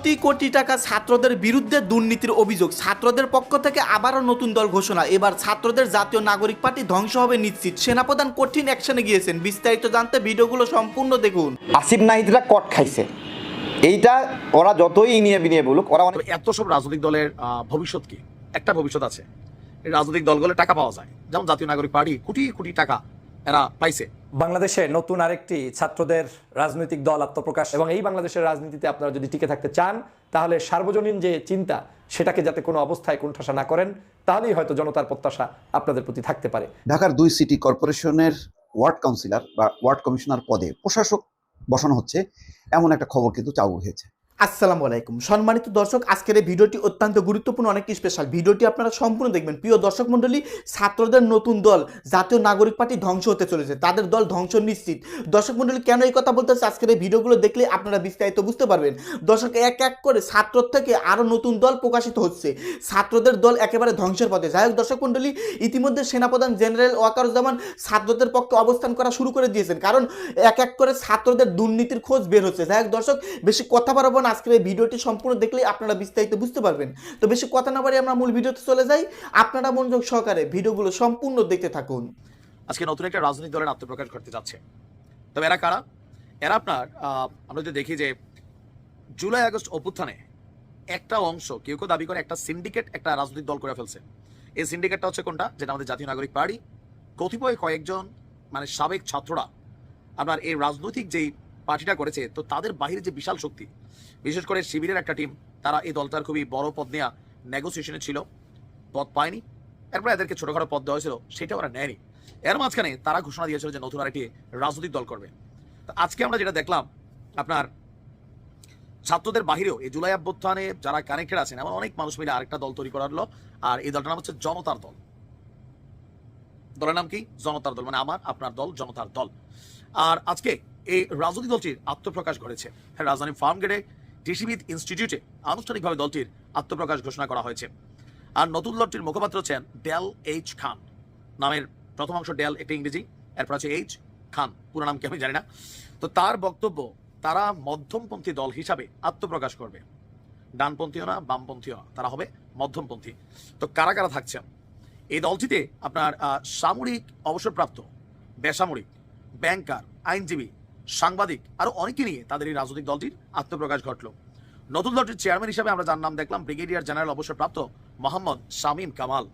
কোটি কোটি টাকা ছাত্রদের বিরুদ্ধে দুর্নীতির অভিযোগ। ছাত্রদের পক্ষ থেকে আবারও নতুন দল ঘোষণা। এবার ছাত্রদের জাতীয় নাগরিক পার্টি ধ্বংস হবে নিশ্চিত। সেনাপ্রধান কঠিন অ্যাকশনে গিয়েছেন। বিস্তারিত জানতে ভিডিওগুলো সম্পূর্ণ দেখুন। আসিফ নাহিদরা কট খাইছে। এইটা ওরা যতই ইনিয়ে বিনিয়ে বলুক ওরা অনেক এত সব রাজনৈতিক দলের আহ, ভবিষ্যৎ কি? একটা ভবিষ্যৎ আছে। এই রাজনৈতিক দলগুলো টাকা পাওয়া যায়। যেমন জাতীয় নাগরিক পার্টি কোটি কোটি টাকা এরা পাইছে। বাংলাদেশে নতুন আরেকটি ছাত্রদের রাজনৈতিক দল আত্মপ্রকাশ এবং এই বাংলাদেশের রাজনীতিতে আপনারা যদি টিকে থাকতে চান তাহলে সার্বজনীন যে চিন্তা সেটাকে যাতে কোনো অবস্থায় কোণঠাসা না করেন তাহলেই হয়তো জনতার প্রত্যাশা আপনাদের প্রতি থাকতে পারে। ঢাকার দুই সিটি কর্পোরেশনের ওয়ার্ড কাউন্সিলর বা ওয়ার্ড কমিশনার পদে প্রশাসক বসানো হচ্ছে এমন একটা খবর কিন্তু চালু হয়েছে। আসসালামু আলাইকুম। সম্মানিত দর্শক, আজকের এই ভিডিওটি অত্যন্ত গুরুত্বপূর্ণ অনেকটি স্পেশাল ভিডিওটি আপনারা সম্পূর্ণ দেখবেন। প্রিয় দর্শক মণ্ডলী, ছাত্রদের নতুন দল, জাতীয় নাগরিক পার্টি ধ্বংস হতে চলেছে। তাদের দল ধ্বংস নিশ্চিত। দর্শক মণ্ডলী, কেন এই কথা বলতেছে আজকের এই ভিডিওগুলো দেখলে আপনারা বিস্তারিত বুঝতে পারবেন। দর্শক, এক এক করে ছাত্র থেকে আরও নতুন দল প্রকাশিত হচ্ছে। ছাত্রদের দল একেবারে ধ্বংসের পথে। যাই হোক দর্শক মণ্ডলী, ইতিমধ্যে সেনাপ্রধান জেনারেল ওয়াকারুজ্জামান ছাত্রদের পক্ষে অবস্থান করা শুরু করে দিয়েছেন। কারণ, এক এক করে ছাত্রদের দুর্নীতির খোঁজ বের হচ্ছে। যাই হোক দর্শক, বেশি কথা বাড়াবো না। আজকের এই ভিডিওটি সম্পূর্ণ দেখলেই আপনারা বিস্তারিত বুঝতে পারবেন। তো বেশি কথা না বাড়ি আমরা মূল ভিডিওতে চলে যাই। আপনারা মনোযোগ সহকারে ভিডিওগুলো সম্পূর্ণ দেখতে থাকুন। আজকে নতুন একটা রাজনৈতিক দলের আত্মপ্রকাশ করতে যাচ্ছে। তবে এরা কারা? এরা আপনার আমরা যদি দেখি যে জুলাই আগস্ট অভ্যুত্থানে একটা অংশ, কেউ কেউ দাবি করে একটা সিন্ডিকেট একটা রাজনৈতিক দল করে ফেলছে। এই সিন্ডিকেটটা হচ্ছে কোনটা? যেটা আমাদের জাতীয় নাগরিক পার্টি। কতিপয় কয়েকজন মানে সাবেক ছাত্ররা, আপনার এই রাজনৈতিক যেই পার্টিটা করেছে, তো তাদের বাহিরে যে বিশাল শক্তি, বিশেষ করে শিবিরের একটা টিম তারা এই দলটার খুবই বড় পদ নেওয়া নেগোসিয়েশনে ছিল, পদ পায়নি। এরপর এদেরকে ছোটখাটো পদ দেওয়া হয়েছিল, সেটা ওরা নেয়নি। এর মাঝখানে তারা ঘোষণা দিয়েছিল যে নতুন আরেকটি রাজনৈতিক দল করবে। তো আজকে আমরা যেটা দেখলাম, আপনার ছাত্রদের বাহিরেও এই জুলাই অভ্যুত্থানে যারা কানেক্টেড আছেন, এমন অনেক মানুষ মিলে আরেকটা দল তৈরি করা হলো, আর এই দলটার নাম হচ্ছে জনতার দল। দলের নাম কি? জনতার দল মানে আমার, আপনার দল, জনতার দল। আর আজকে এই রাজনৈতিক দলটির আত্মপ্রকাশ ঘটেছে। রাজধানী ফার্মগেটে কৃষিবিদ ইনস্টিটিউটে আনুষ্ঠানিকভাবে দলটির আত্মপ্রকাশ ঘোষণা করা হয়েছে। আর নতুন দলটির মুখপাত্র হচ্ছেন ডেল এইচ খান। নামের প্রথম অংশ ডেল একটা ইংরেজি, এরপর আছে এইচ খান, পুরো নাম কি আমি জানি না। তো তার বক্তব্য, তারা মধ্যমপন্থী দল হিসাবে আত্মপ্রকাশ করবে। ডানপন্থীও না, বামপন্থীও তারা হবে মধ্যমপন্থী। তো কারা কারা থাকছেন? এই দলটিতে আপনার সামরিক অবসরপ্রাপ্ত, বেসামরিক, ব্যাংকার, আইনজীবী সাংবাদিক আরও অনেকে নিয়ে তাদের এই রাজনৈতিক দলটির আত্মপ্রকাশ ঘটল। নতুন দলটির চেয়ারম্যান হিসাবে আমরা যার নাম দেখলাম ব্রিগেডিয়ার জেনারেল অবসরপ্রাপ্ত মোহাম্মদ শামীম কামাল।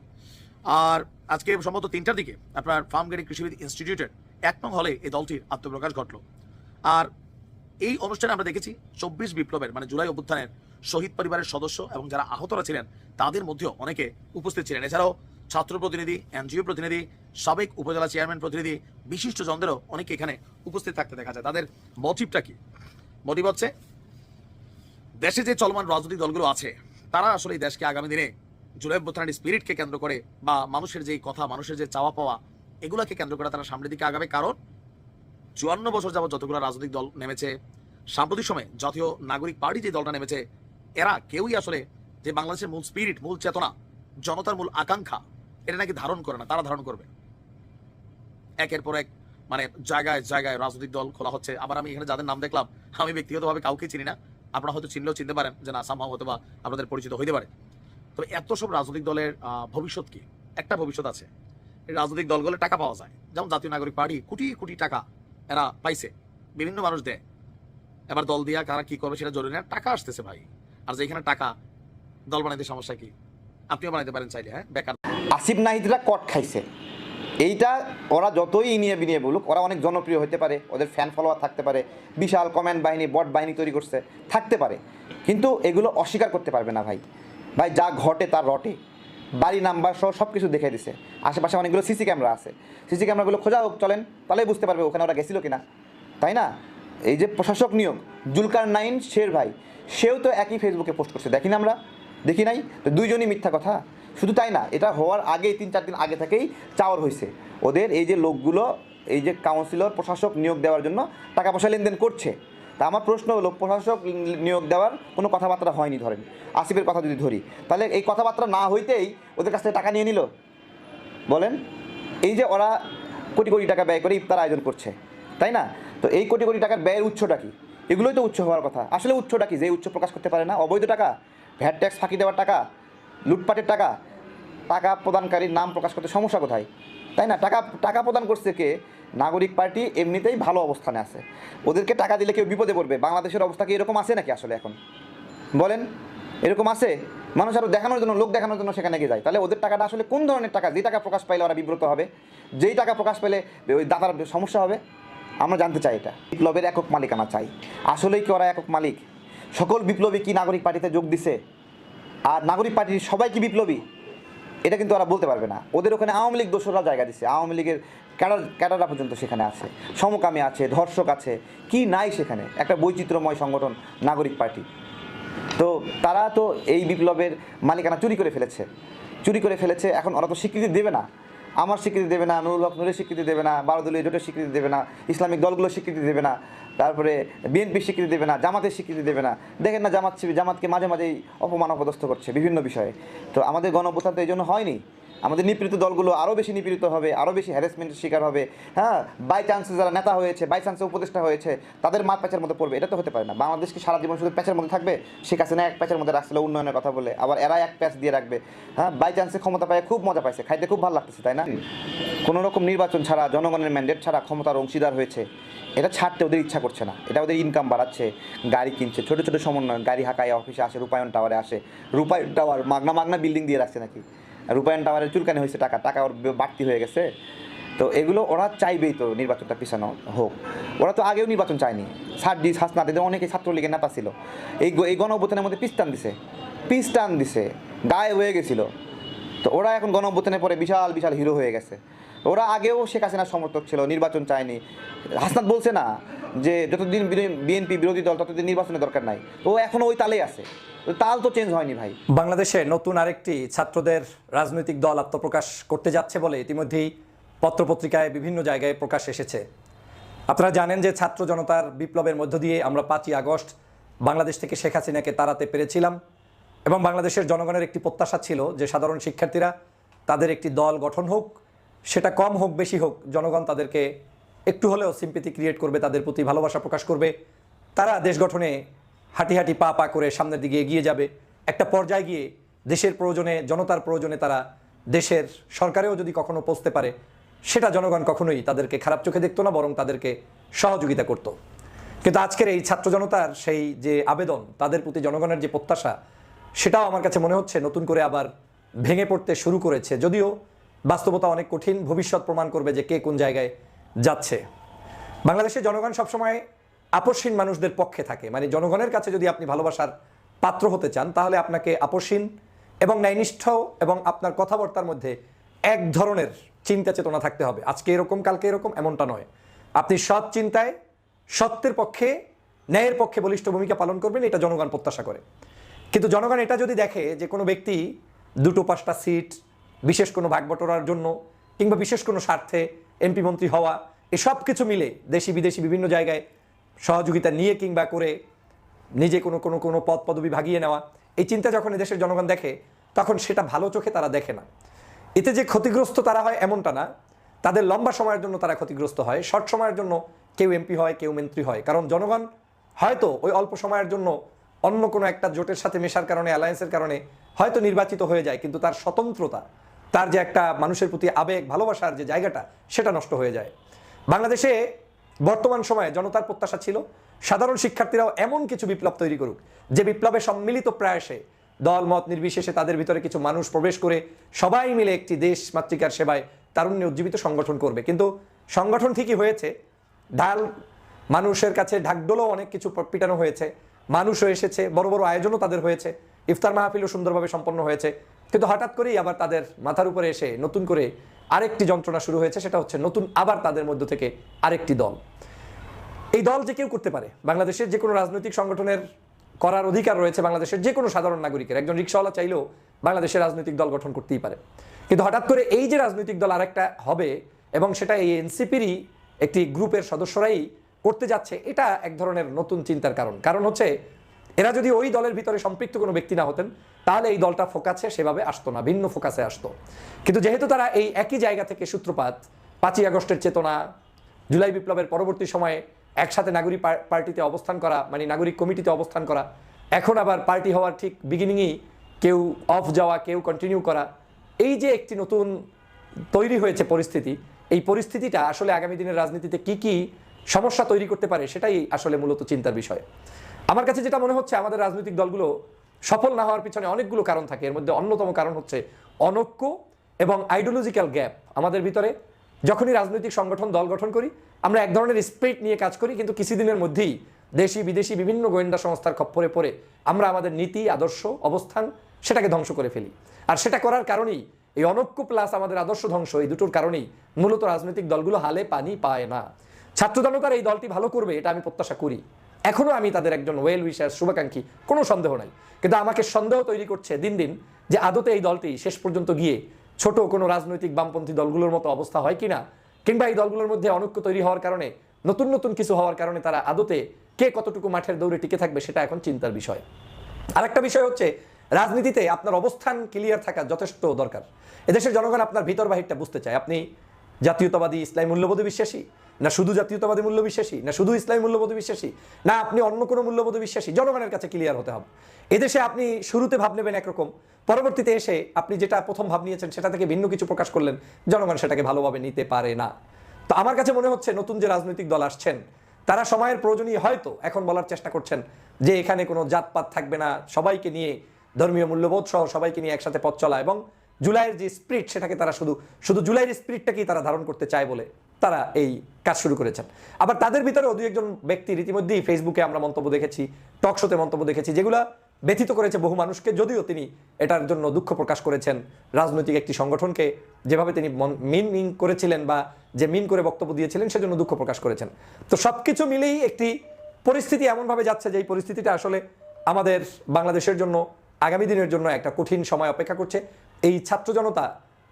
আর আজকে সম্ভবত তিনটার দিকে আপনার ফার্মগেরি কৃষিবিদ ইনস্টিটিউটের এক নং হলে এই দলটির আত্মপ্রকাশ ঘটল। আর এই অনুষ্ঠানে আমরা দেখেছি চব্বিশ বিপ্লবের মানে জুলাই অভ্যুত্থানের শহীদ পরিবারের সদস্য এবং যারা আহতরা ছিলেন, তাদের মধ্যেও অনেকে উপস্থিত ছিলেন। এছাড়াও ছাত্র প্রতিনিধি এনজিও প্রতিনিধি, সাবেক উপজেলা চেয়ারম্যান প্রতিনিধি, বিশিষ্ট জনদেরও অনেকে এখানে উপস্থিত থাকতে দেখা যায়। তাদের মোটিভটা কি? মোটিভ হচ্ছে, দেশে যে চলমান রাজনৈতিক দলগুলো আছে, তারা আসলে এই দেশকে আগামী দিনে জুলাই অভ্যুত্থানের স্পিরিটকে কেন্দ্র করে বা মানুষের যে কথা, মানুষের যে চাওয়া পাওয়া, এগুলোকে কেন্দ্র করে তারা সামনের দিকে আগাবে। কারণ চুয়ান্ন বছর যাবত যতগুলো রাজনৈতিক দল নেমেছে, সাম্প্রতিক সময়ে জাতীয় নাগরিক পার্টি যে দলটা নেমেছে, এরা কেউই আসলে যে বাংলাদেশের মূল স্পিরিট মূল চেতনা, জনতার মূল আকাঙ্ক্ষা এটা নাকি ধারণ করে না, তারা ধারণ করবে। একের পর এক মানে জায়গায় জায়গায় রাজনৈতিক দল খোলা হচ্ছে। আবার আমি এখানে যাদের নাম দেখলাম, আমি ব্যক্তিগতভাবে কাউকে চিনি না। আপনারা হয়তো চিনলেও চিনতে পারেন যে না সামহাও হয়তো বা আপনাদের পরিচিত হইতে পারে। তবে এত সব রাজনৈতিক দলের ভবিষ্যৎ কি? একটা ভবিষ্যৎ আছে। রাজনৈতিক দলগুলো টাকা পাওয়া যায়। যেমন জাতীয় নাগরিক পার্টি কোটি কোটি টাকা এরা পাইছে, বিভিন্ন মানুষ দেয়। এবার দল দিয়া কারা কি করবে সেটা জরুরি না। টাকা আসতেছে ভাই। আর যেখানে টাকা, দল বানাইতে সমস্যা কি? আপনিও বানাইতে পারেন চাইলে হ্যাঁ? বেকার আসিফ নাহিদরা কট খাইছে। এইটা ওরা যতই ইনিয়ে বিনিয়ে বলুক, ওরা অনেক জনপ্রিয় হতে পারে, ওদের ফ্যান ফলোয়ার থাকতে পারে, বিশাল কমেন্ট বাহিনী বট বাহিনী তৈরি করছে, থাকতে পারে। কিন্তু এগুলো অস্বীকার করতে পারবে না ভাই। ভাই, যা ঘটে তার রটে। বাড়ি নাম্বার সহ সব কিছু দেখে দিছে। আশেপাশে অনেকগুলো সিসি ক্যামেরা আছে। সিসি ক্যামেরাগুলো খোঁজা হোক, চলেন, তাহলেই বুঝতে পারবে ওখানে ওরা গেছিল কিনা। তাই না? এই যে প্রশাসক নিয়োগ, জুলকার নাইন শের ভাই, সেও তো একই ফেসবুকে পোস্ট করছে। দেখি না আমরা? দেখি নাই? তো দুইজনই মিথ্যা কথা। শুধু তাই না, এটা হওয়ার আগেই, তিন চার দিন আগে থেকেই চাওয়ার হয়েছে। ওদের এই যে লোকগুলো, এই যে কাউন্সিলর প্রশাসক নিয়োগ দেওয়ার জন্য টাকা পয়সা লেনদেন করছে। তা আমার প্রশ্ন হলো, প্রশাসক নিয়োগ দেওয়ার কোনো কথাবার্তা হয়নি ধরেন। আসিফের কথা যদি ধরি, তাহলে এই কথাবার্তা না হইতেই ওদের কাছ থেকে টাকা নিয়ে নিল? বলেন, এই যে ওরা কোটি কোটি টাকা ব্যয় করে ইফতার আয়োজন করছে, তাই না? তো এই কোটি কোটি টাকার ব্যয়ের উৎসটা কি? এগুলোই তো উচ্চ হওয়ার কথা। আসলে উচ্চটা কি? যে উচ্চ প্রকাশ করতে পারে না? অবৈধ টাকা? ভ্যাট ট্যাক্স ফাঁকি দেওয়ার টাকা, লুটপাটের টাকা টাকা প্রদানকারীর নাম প্রকাশ করতে সমস্যা কোথায়? তাই না? টাকা টাকা প্রদান করছে কে? নাগরিক পার্টি এমনিতেই ভালো অবস্থানে আছে। ওদেরকে টাকা দিলে কেউ বিপদে পড়বে। বাংলাদেশের অবস্থা কি এরকম আছে নাকি আসলে এখন? বলেন, এরকম আছে? মানুষ আরও দেখানোর জন্য, লোক দেখানোর জন্য সেখানে গিয়ে যায়। তাহলে ওদের টাকাটা আসলে কোন ধরনের টাকা? যে টাকা প্রকাশ পাইলে ওরা বিব্রত হবে? যেই টাকা প্রকাশ পেলে ওই দাতার সমস্যা হবে? আমরা জানতে চাই এটা। বিপ্লবের একক মালিক মালিকানা চাই। আসলেই কি ওরা একক মালিক? সকল বিপ্লবী কি নাগরিক পার্টিতে যোগ দিছে? আর নাগরিক পার্টির সবাই কি বিপ্লবী? এটা কিন্তু ওরা বলতে পারবে না। ওদের ওখানে আওয়ামী লীগ দোসররা জায়গা দিচ্ছে আওয়ামী লীগের ক্যাডার, ক্যাডাররা পর্যন্ত সেখানে আছে। সমকামী আছে, ধর্ষক আছে। কি নাই সেখানে? একটা বৈচিত্র্যময় সংগঠন, নাগরিক পার্টি। তো তারা তো এই বিপ্লবের মালিকানা চুরি করে ফেলেছে। চুরি করে ফেলেছে, এখন ওরা তো স্বীকৃতি দেবে না। আমার স্বীকৃতি দেবে না, নুরুল হক নুরের স্বীকৃতি দেবে না, বারোদলীয় জোটের স্বীকৃতি দেবে না, ইসলামিক দলগুলোর স্বীকৃতি দেবে না, তারপরে বিএনপির স্বীকৃতি দেবে না, জামাতের স্বীকৃতি দেবে না। দেখেন না জামাত জামাতকে মাঝে মাঝেই অপমান অপদস্থ করছে বিভিন্ন বিষয়ে। তো আমাদের গণপ্রস্থান তো এই জন্য হয়নি। আমাদের নিপীড়িত দলগুলো আরও বেশি নিপীড়িত হবে আরও বেশি হ্যারাসমেন্টের শিকার হবে। হ্যাঁ বাই চান্সে যারা নেতা হয়েছে বাই চান্সে উপদেষ্টা হয়েছে, তাদের মাঠ প্যাচের মধ্যে পড়বে, এটা তো হতে পারে না। বাংলাদেশ কি সারা জীবন শুধু প্যাচের মধ্যে থাকবে? শেখ হাসিনা এক প্যাচের মধ্যে রাখছিল উন্নয়নের কথা বলে, আবার এরা এক প্যাচ দিয়ে রাখবে। হ্যাঁ বাই চান্সে ক্ষমতা পায় খুব মজা পাইছে, খাইতে খুব ভালো লাগতেছে, তাই না? কোনো রকম নির্বাচন ছাড়া, জনগণের ম্যান্ডেট ছাড়া ক্ষমতার অংশীদার হয়েছে, এটা ছাড়তে ওদের ইচ্ছা করছে না। এটা ওদের ইনকাম বাড়াচ্ছে, গাড়ি কিনছে, ছোটো ছোটো সমন্বয় গাড়ি হাঁকায় অফিসে আসে, রূপায়ণ টাওয়ারে আসে। রূপায়ণ টাওয়ার মাগনা মাগনা বিল্ডিং দিয়ে রাখছে নাকি? রূপায়ণ টাওয়ারের চুলকানি হয়েছে, টাকা টাকা ওর বাড়তি হয়ে গেছে। তো এগুলো ওরা চাইবেই তো নির্বাচনটা পিছানো হোক। ওরা তো আগেও নির্বাচন চায়নি। সার্জিস হাসনা দিতে অনেকে ছাত্রলীগের নেতা ছিল। এই এই এই গণঅভ্যুত্থানের মধ্যে পিস্তান দিছে। পিস্তান দিছে। গায়ে হয়ে গেছিল। তো ওরা এখন গণঅভ্যুত্থানের পরে বিশাল বিশাল হিরো হয়ে গেছে। ওরা আগেও শেখ হাসিনার সমর্থক ছিল, নির্বাচন চায়নি। হাসনাত বলছে না যে যতদিন বিএনপি বিরোধী দল, ততদিন নির্বাচনের দরকার নাই। ও এখনও ওই তালেই আছে। তাল তো চেঞ্জ হয়নি ভাই। বাংলাদেশে নতুন আরেকটি ছাত্রদের রাজনৈতিক দল আত্মপ্রকাশ করতে যাচ্ছে বলে ইতিমধ্যেই পত্রপত্রিকায় বিভিন্ন জায়গায় প্রকাশ এসেছে। আপনারা জানেন যে ছাত্র জনতার বিপ্লবের মধ্য দিয়ে আমরা পাঁচই আগস্ট বাংলাদেশ থেকে শেখ হাসিনাকে তাড়াতে পেরেছিলাম। এবং বাংলাদেশের জনগণের একটি প্রত্যাশা ছিল যে সাধারণ শিক্ষার্থীরা তাদের একটি দল গঠন হোক, সেটা কম হোক, বেশি হোক, জনগণ তাদেরকে একটু হলেও সিম্পেথি ক্রিয়েট করবে, তাদের প্রতি ভালোবাসা প্রকাশ করবে। তারা দেশ গঠনে হাঁটি হাঁটি পা পা করে সামনের দিকে এগিয়ে যাবে। একটা পর্যায়ে গিয়ে দেশের প্রয়োজনে, জনতার প্রয়োজনে তারা দেশের সরকারেও যদি কখনো পৌঁছতে পারে, সেটা জনগণ কখনোই তাদেরকে খারাপ চোখে দেখতো না, বরং তাদেরকে সহযোগিতা করত। কিন্তু আজকের এই ছাত্র জনতার সেই যে আবেদন, তাদের প্রতি জনগণের যে প্রত্যাশা সেটাও আমার কাছে মনে হচ্ছে নতুন করে আবার ভেঙে পড়তে শুরু করেছে। যদিও বাস্তবতা অনেক কঠিন, ভবিষ্যৎ প্রমাণ করবে যে কে কোন জায়গায় যাচ্ছে। বাংলাদেশের জনগণ সবসময় আপসহীন মানুষদের পক্ষে থাকে। মানে জনগণের কাছে যদি আপনি ভালোবাসার পাত্র হতে চান, তাহলে আপনাকে আপসহীন এবং ন্যায়নিষ্ঠ এবং আপনার কথাবার্তার মধ্যে এক ধরনের চিন্তা চেতনা থাকতে হবে। আজকে এরকম, কালকে এরকম, এমনটা নয়। আপনি সৎ চিন্তায় সত্যের পক্ষে, ন্যায়ের পক্ষে বলিষ্ঠ ভূমিকা পালন করবেন, এটা জনগণ প্রত্যাশা করে। কিন্তু জনগণ এটা যদি দেখে যে কোনো ব্যক্তি দুটো পাঁচটা সিট, বিশেষ কোনো ভাগবটরার জন্য কিংবা বিশেষ কোনো স্বার্থে এমপি মন্ত্রী হওয়া এসব কিছু মিলে দেশি বিদেশি বিভিন্ন জায়গায় সহযোগিতা নিয়ে কিংবা করে নিজে কোনো কোনো কোনো পদ পদবি ভাগিয়ে নেওয়া, এই চিন্তা যখন দেশের জনগণ দেখে, তখন সেটা ভালো চোখে তারা দেখে না। এতে যে ক্ষতিগ্রস্ত তারা হয় এমনটা না। তাদের লম্বা সময়ের জন্য তারা ক্ষতিগ্রস্ত হয়, শর্ট সময়ের জন্য কেউ এমপি হয়, কেউ মন্ত্রী হয়। কারণ জনগণ হয়তো ওই অল্প সময়ের জন্য অন্য কোনো একটা জোটের সাথে মেশার কারণে অ্যালায়েন্সের কারণে হয়তো নির্বাচিত হয়ে যায়, কিন্তু তার স্বতন্ত্রতা, তার যে একটা মানুষের প্রতি আবেগ, ভালোবাসার যে জায়গাটা, সেটা নষ্ট হয়ে যায়। বাংলাদেশে বর্তমান সময়ে জনতার প্রত্যাশা ছিল, সাধারণ শিক্ষার্থীরাও এমন কিছু বিপ্লব তৈরি করুক, যে বিপ্লবে সম্মিলিত প্রয়াসে দল, মত নির্বিশেষে তাদের ভিতরে কিছু মানুষ প্রবেশ করে সবাই মিলে একটি দেশ মাতৃকার সেবায় তারুণ্যে উজ্জীবিত সংগঠন করবে। কিন্তু সংগঠন ঠিকই হয়েছে ঢাল মানুষের কাছে ঢাকডোলও অনেক কিছু পিটানো হয়েছে মানুষও এসেছে, বড় বড় আয়োজনও তাদের হয়েছে, ইফতার মাহফিলও সুন্দরভাবে সম্পন্ন হয়েছে। কিন্তু হঠাৎ করেই আবার তাদের মাথার উপরে এসে নতুন করে আরেকটি যন্ত্রণা শুরু হয়েছে, সেটা হচ্ছে নতুন আবার তাদের মধ্য থেকে আরেকটি দল। এই দল যে কেউ করতে পারে, বাংলাদেশের যে কোনো রাজনৈতিক সংগঠনের করার অধিকার রয়েছে বাংলাদেশের যে কোনো সাধারণ নাগরিকের। একজন রিক্সাওয়ালা চাইলেও বাংলাদেশের রাজনৈতিক দল গঠন করতেই পারে। কিন্তু হঠাৎ করে এই যে রাজনৈতিক দল আরেকটা হবে, এবং সেটা এই এনসিপিরই একটি গ্রুপের সদস্যরাই করতে যাচ্ছে, এটা এক ধরনের নতুন চিন্তার কারণ। কারণ হচ্ছে, এরা যদি ওই দলের ভিতরে সম্পৃক্ত কোনো ব্যক্তি না হতেন, তাহলে এই দলটা ফোকাসে সেভাবে আসতো না, ভিন্ন ফোকাসে আসতো। কিন্তু যেহেতু তারা এই একই জায়গা থেকে সূত্রপাত, পাঁচই আগস্টের চেতনা, জুলাই বিপ্লবের পরবর্তী সময়ে একসাথে নাগরিক পার্টিতে অবস্থান করা মানে নাগরিক কমিটিতে অবস্থান করা, এখন আবার পার্টি হওয়ার ঠিক বিগিনিংয়েই কেউ অফ যাওয়া, কেউ কন্টিনিউ করা, এই যে একটি নতুন তৈরি হয়েছে পরিস্থিতি, এই পরিস্থিতিটা আসলে আগামী দিনের রাজনীতিতে কি কি সমস্যা তৈরি করতে পারে, সেটাই আসলে মূলত চিন্তার বিষয়। আমার কাছে যেটা মনে হচ্ছে, আমাদের রাজনৈতিক দলগুলো সফল না হওয়ার পিছনে অনেকগুলো কারণ থাকে। এর মধ্যে অন্যতম কারণ হচ্ছে অনৈক্য এবং আইডিওলজিক্যাল গ্যাপ আমাদের ভিতরে যখনই রাজনৈতিক সংগঠন, দল গঠন করি, আমরা এক ধরনের স্পিরিট নিয়ে কাজ করি, কিন্তু কিছুদিনের মধ্যেই দেশি, বিদেশি বিভিন্ন গোয়েন্দা সংস্থার খপ্পরে পড়ে আমরা আমাদের নীতি, আদর্শ, অবস্থান সেটাকে ধ্বংস করে ফেলি। আর সেটা করার কারণেই এই অনৈক্য প্লাস আমাদের আদর্শ ধ্বংস, এই দুটোর কারণেই মূলত রাজনৈতিক দলগুলো হালে পানি পায় না। ছাত্র জনতার এই দলটি ভালো করবে, এটা আমি প্রত্যাশা করি। এখনও আমি তাদের একজন ওয়েল উইশার শুভাকাঙ্ক্ষী, কোনো সন্দেহ নাই। কিন্তু আমাকে সন্দেহ তৈরি করছে দিন দিন যে আদতে এই দলটি শেষ পর্যন্ত গিয়ে ছোট কোনো রাজনৈতিক বামপন্থী দলগুলোর মতো অবস্থা হয় কিনা, কিংবা এই দলগুলোর মধ্যে অনৈক্য তৈরি হওয়ার কারণে, নতুন নতুন কিছু হওয়ার কারণে তারা আদতে কে কতটুকু মাঠের দৌড়ে টিকে থাকবে সেটা এখন চিন্তার বিষয়। আরেকটা বিষয় হচ্ছে, রাজনীতিতে আপনার অবস্থান ক্লিয়ার থাকা যথেষ্ট দরকার। এদেশের জনগণ আপনার ভিতর বাহিরটা বুঝতে চায়। আপনি জাতীয়তাবাদী ইসলামী মূল্যবোধে বিশ্বাসী? না শুধু জাতীয়তাবাদী মূল্য বিশ্বাসী না শুধু ইসলামী মূল্যবোধে বিশ্বাসী? না আপনি অন্য কোনো মূল্যবোধে বিশ্বাসী? জনগণের কাছে ক্লিয়ার হতে হবে। এদেশে আপনি শুরুতে ভাব নেবেন একরকম, পরবর্তীতে এসে আপনি যেটা প্রথম ভাব নিয়েছেন সেটা থেকে ভিন্ন কিছু প্রকাশ করলেন, জনগণ সেটাকে ভালোভাবে নিতে পারে না। তো আমার কাছে মনে হচ্ছে নতুন যে রাজনৈতিক দল আসছেন, তারা সময়ের প্রয়োজনীয় হয়তো এখন বলার চেষ্টা করছেন যে এখানে কোনো জাতপাত থাকবে না। সবাইকে নিয়ে ধর্মীয় মূল্যবোধ সহ সবাইকে নিয়ে একসাথে পথ চলা এবং জুলাইয়ের যে স্পিরিট সেটাকে তারা শুধু শুধু জুলাইয়ের স্পিরিটটাকেই তারা ধারণ করতে চায় বলে তারা এই কাজ শুরু করেছেন। আবার তাদের ভিতরেও দু একজন ব্যক্তি রীতিমধ্যেই ফেসবুকে আমরা মন্তব্য দেখেছি টক শোতে মন্তব্য দেখেছি, যেগুলো ব্যথিত করেছে বহু মানুষকে, যদিও তিনি এটার জন্য দুঃখ প্রকাশ করেছেন রাজনৈতিক একটি সংগঠনকে, যেভাবে তিনি মিন মিন করেছিলেন বা যে মিন করে বক্তব্য দিয়েছিলেন সেজন্য দুঃখ প্রকাশ করেছেন। তো সব কিছু মিলেই একটি পরিস্থিতি এমনভাবে যাচ্ছে যে এই পরিস্থিতিটা আসলে আমাদের বাংলাদেশের জন্য, আগামী দিনের জন্য একটা কঠিন সময় অপেক্ষা করছে। এই ছাত্র জনতা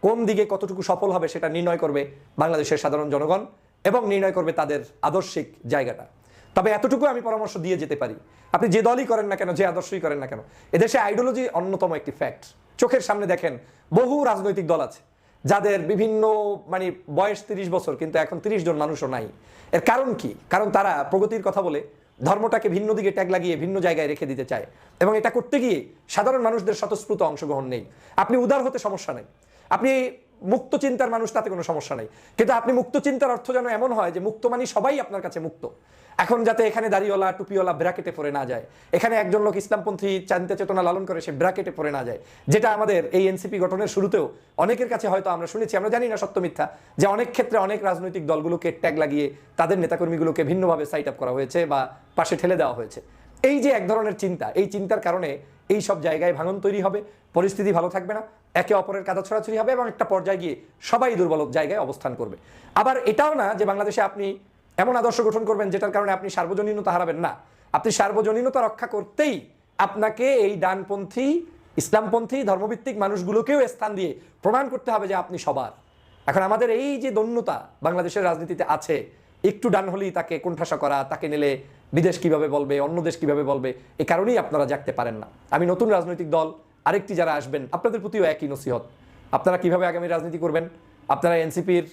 কোন দিকে কতটুকু সফল হবে সেটা নির্ণয় করবে বাংলাদেশের সাধারণ জনগণ এবং নির্ণয় করবে তাদের আদর্শিক জায়গাটা। তবে এতটুকু আমি পরামর্শ দিয়ে যেতে পারি। আপনি যে দলই করেন না কেন, যে আদর্শই করেন না কেন, এদেশে আইডিওলজি অন্যতম একটি ফ্যাক্ট চোখের সামনে দেখেন, বহু রাজনৈতিক দল আছে যাদের বিভিন্ন মানে বয়স তিরিশ বছর, কিন্তু এখন তিরিশ জন মানুষও নাই। এর কারণ কি? কারণ তারা প্রগতির কথা বলে ধর্মটাকে ভিন্ন দিকে ট্যাগ লাগিয়ে ভিন্ন জায়গায় রেখে দিতে চায়। এবং এটা করতে গিয়ে সাধারণ মানুষদের স্বতঃস্ফূর্ত অংশগ্রহণ নেই। আপনি উদার হতে সমস্যা নেই। আপনি মুক্ত চিন্তার মানুষ, তাতে কোনো সমস্যা নেই। কিন্তু আপনি মুক্ত চিন্তার অর্থ যেন এমন হয় যে মুক্ত মানে সবাই আপনার কাছে মুক্ত। এখন যাতে এখানে দাড়িওয়ালা, টুপিওয়ালা ব্র্যাকেটে পড়ে না যায়। এখানে একজন লোক ইসলামপন্থী চান্তা চেতনা লালন করে, সে ব্র্যাকেটে পড়ে না যায়। যেটা আমাদের এই এনসিপি গঠনের শুরুতেও অনেকের কাছে হয়তো আমরা শুনেছি, আমরা জানি না সত্য মিথ্যা, যে অনেক ক্ষেত্রে অনেক রাজনৈতিক দলগুলোকে ট্যাগ লাগিয়ে তাদের নেতাকর্মীগুলোকে ভিন্নভাবে সাইট আপ করা হয়েছে বা পাশে ঠেলে দেওয়া হয়েছে। এই যে এক ধরনের চিন্তা, এই চিন্তার কারণে এই সব জায়গায় ভাঙন তৈরি হবে, পরিস্থিতি ভালো থাকবে না, একে অপরের কাদা ছড়াছড়ি হবে এবং একটা পর্যায়ে গিয়ে সবাই দুর্বল জায়গায় অবস্থান করবে। আবার এটাও না যে বাংলাদেশে আপনি এমন আদর্শ গঠন করবেন যেটার কারণে আপনি সার্বজনীনতা হারাবেন না। আপনি সার্বজনীনতা রক্ষা করতেই আপনাকে এই ডানপন্থী ইসলামপন্থী, ধর্মভিত্তিক মানুষগুলোকেও স্থান দিয়ে প্রমাণ করতে হবে যে আপনি সবার। এখন আমাদের এই যে দন্যতা বাংলাদেশের রাজনীতিতে আছে, একটু ডান হলেই তাকে কোণঠাসা করা, তাকে নিলে বিদেশ কীভাবে বলবে, অন্য দেশ কীভাবে বলবে, এ কারণেই আপনারা জাগতে পারেন না। আমি নতুন রাজনৈতিক দল, আরেকটি যারা আসবেন, আপনাদের প্রতিও একই নসিহত। আপনারা কীভাবে আগামী রাজনীতি করবেন? আপনারা এনসিপির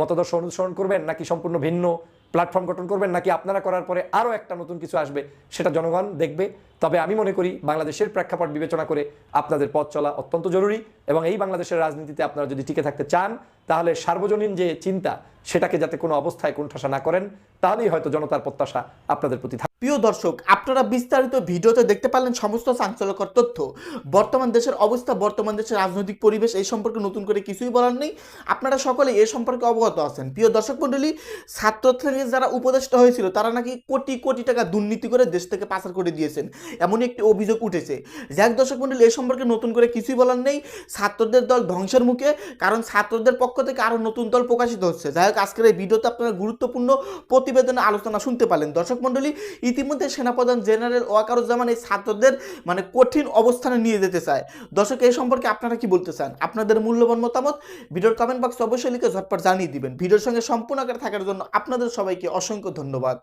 মতাদর্শ অনুসরণ করবেন নাকি সম্পূর্ণ ভিন্ন প্ল্যাটফর্ম গঠন করবেন নাকি আপনারা করার পরে আরও একটা নতুন কিছু আসবে, সেটা জনগণ দেখবে। তবে আমি মনে করি বাংলাদেশের প্রেক্ষাপট বিবেচনা করে আপনাদের পথ চলা অত্যন্ত জরুরি এবং এই বাংলাদেশের রাজনীতিতে আপনারা যদি টিকে থাকতে চান, তাহলে সার্বজনীন যে চিন্তা, সেটাকে যাতে কোনো অবস্থায় কোণঠাসা না করেন, তাহলেই হয়তো জনতার প্রত্যাশা আপনাদের প্রতি। প্রিয় দর্শক, আপনারা বিস্তারিত ভিডিওতে দেখতে পারলেন সমস্ত চাঞ্চল্যকর তথ্য। বর্তমান দেশের অবস্থা, বর্তমান দেশের রাজনৈতিক পরিবেশ এই সম্পর্কে নতুন করে কিছুই বলার নেই। আপনারা সকলে এ সম্পর্কে অবগত আছেন। প্রিয় দর্শক মণ্ডলী ছাত্র থেকে যারা উপদেষ্টা হয়েছিল, তারা নাকি কোটি কোটি টাকা দুর্নীতি করে দেশ থেকে পাচার করে দিয়েছেন। এমনই একটি অভিযোগ উঠেছে। যাক দর্শক মণ্ডলী, এ সম্পর্কে নতুন করে কিছুই বলার নেই। ছাত্রদের দল ধ্বংসের মুখে, কারণ ছাত্রদের পক্ষ থেকে আরও নতুন দল প্রকাশিত হচ্ছে। যাই হোক, আজকের এই ভিডিওতে আপনারা গুরুত্বপূর্ণ প্রতিবেদনে আলোচনা শুনতে পারলেন। দর্শক মণ্ডলী, ইতিমধ্যে সেনাপ্রধান জেনারেল ওয়াকারুজ্জামান এই ছাত্রদের মানে কঠিন অবস্থানে নিয়ে যেতে চায়। দর্শক এই সম্পর্কে আপনারা কি বলতে চান? আপনাদের মূল্যবান মতামত ভিডিওর কমেন্ট বক্সে অবশ্যই লিখে ঝটপট জানিয়ে দিবেন। ভিডিওর সঙ্গে সম্পূর্ণ আকারে থাকার জন্য আপনাদের সবাইকে অসংখ্য ধন্যবাদ।